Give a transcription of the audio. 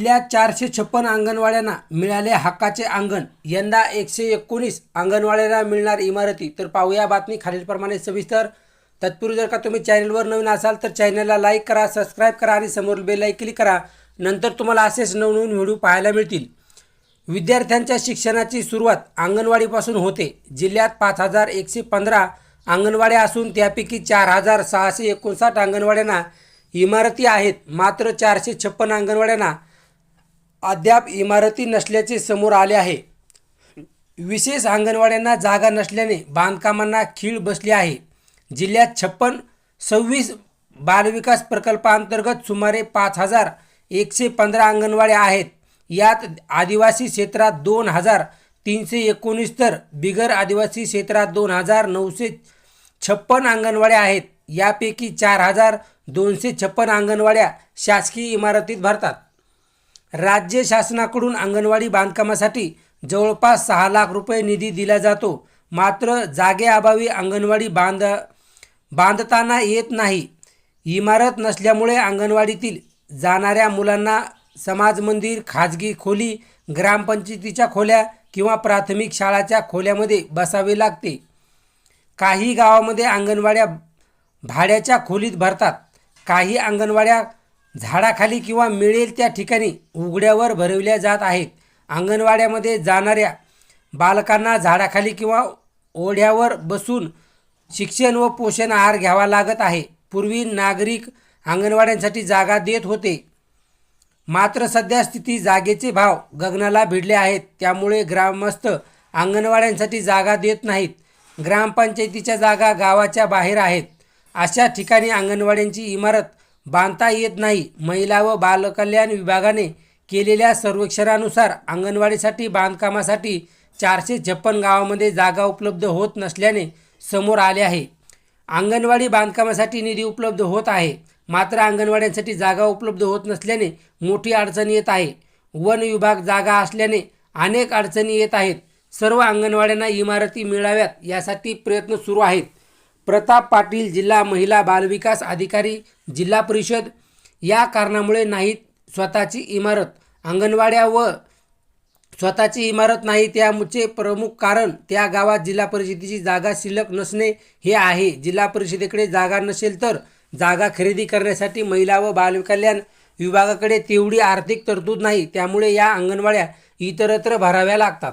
जिल्ह्यात चारशे छप्पन अंगणवाड्यांना मिळाले हक्काचे अंगण. यंदा एकशे एकोणीस अंगणवाड्यांना मिळणार इमारती. तर पाहूया बातमी खालीलप्रमाणे सविस्तर. तत्पूर्वी जर का तुम्ही चॅनलवर नवीन असाल तर चॅनलला लाईक करा सबस्क्राईब करा आणि समोर बेल क्लिक करा. नंतर तुम्हाला असेच नवनवीन व्हिडिओ पाहायला मिळतील. विद्यार्थ्यांच्या शिक्षणाची सुरुवात अंगणवाडीपासून होते. जिल्ह्यात पाच हजार एकशे पंधरा अंगणवाड्या असून त्यापैकी चार हजार सहाशे एकोणसाठ अंगणवाड्यांना इमारती आहेत. मात्र चारशे छप्पन अंगणवाड्यांना अद्याप इमारती नसल्याचे समोर आले आहे. विशेष अंगणवाड्यांना जागा नसल्याने बांधकामांना खीळ बसली आहे. जिल्ह्यात छप्पन सव्वीस बालविकास प्रकल्पांतर्गत सुमारे पाच हजार एकशे पंधरा अंगणवाड्या आहेत. यात आदिवासी क्षेत्रात दोन हजार तीनशे एकोणीस तर बिगर आदिवासी क्षेत्रात दोन हजार नऊशे छप्पन अंगणवाड्या आहेत. यापैकी चार हजार दोनशे छप्पन अंगणवाड्या शासकीय इमारतीत भरतात. राज्य शासनाकडून अंगणवाडी बांधकामासाठी जवळपास सहा लाख रुपये निधी दिला जातो. मात्र जागेअभावी अंगणवाडी बांध बांधताना येत नाही. इमारत नसल्यामुळे अंगणवाडीतील जाणाऱ्या मुलांना समाज मंदिर खाजगी खोली ग्रामपंचायतीच्या खोल्या किंवा प्राथमिक शाळाच्या खोल्यामध्ये बसावे लागते. काही गावामध्ये अंगणवाड्या भाड्याच्या खोलीत भरतात. काही अंगणवाड्या झाडाखाली किंवा मिळेल त्या ठिकाणी उघड्यावर भरवल्या जात आहेत. अंगणवाड्यामध्ये जाणाऱ्या बालकांना झाडाखाली किंवा ओढ्यावर बसून शिक्षण व पोषण आहार घ्यावा लागत आहे. पूर्वी नागरिक अंगणवाड्यांसाठी जागा देत होते. मात्र सध्या स्थिती जागेचे भाव गगनाला भिडले आहेत. त्यामुळे ग्रामस्थ अंगणवाड्यांसाठी जागा देत नाहीत. ग्रामपंचायतीच्या जागा गावाच्या बाहेर आहेत. अशा ठिकाणी अंगणवाड्यांची इमारत बांधता येत नाही. महिला व बालकल्याण विभागाने केलेल्या सर्वेक्षणानुसार अंगणवाडीसाठी बांधकामासाठी चारशे छप्पन गावामध्ये जागा उपलब्ध होत नसल्याने समोर आले आहे. अंगणवाडी बांधकामासाठी निधी उपलब्ध होत आहे. मात्र अंगणवाड्यांसाठी जागा उपलब्ध होत नसल्याने मोठी अडचण येत आहे. वन विभाग जागा असल्याने अनेक अडचणी येत आहेत. सर्व अंगणवाड्यांना इमारती मिळाव्यात यासाठी प्रयत्न सुरू आहेत. प्रताप पाटील जिल्हा महिला बालविकास अधिकारी जिल्हा परिषद. या कारणामुळे नाहीत स्वतःची इमारत. अंगणवाड्या व स्वतःची इमारत नाही त्यामुळे प्रमुख कारण त्या गावात जिल्हा परिषदेची जागा शिल्लक नसणे हे आहे. जिल्हा परिषदेकडे जागा नसेल तर जागा खरेदी करण्यासाठी महिला व बालकल्याण विभागाकडे तेवढी आर्थिक तरतूद नाही. त्यामुळे या अंगणवाड्या इतरत्र भराव्या लागतात.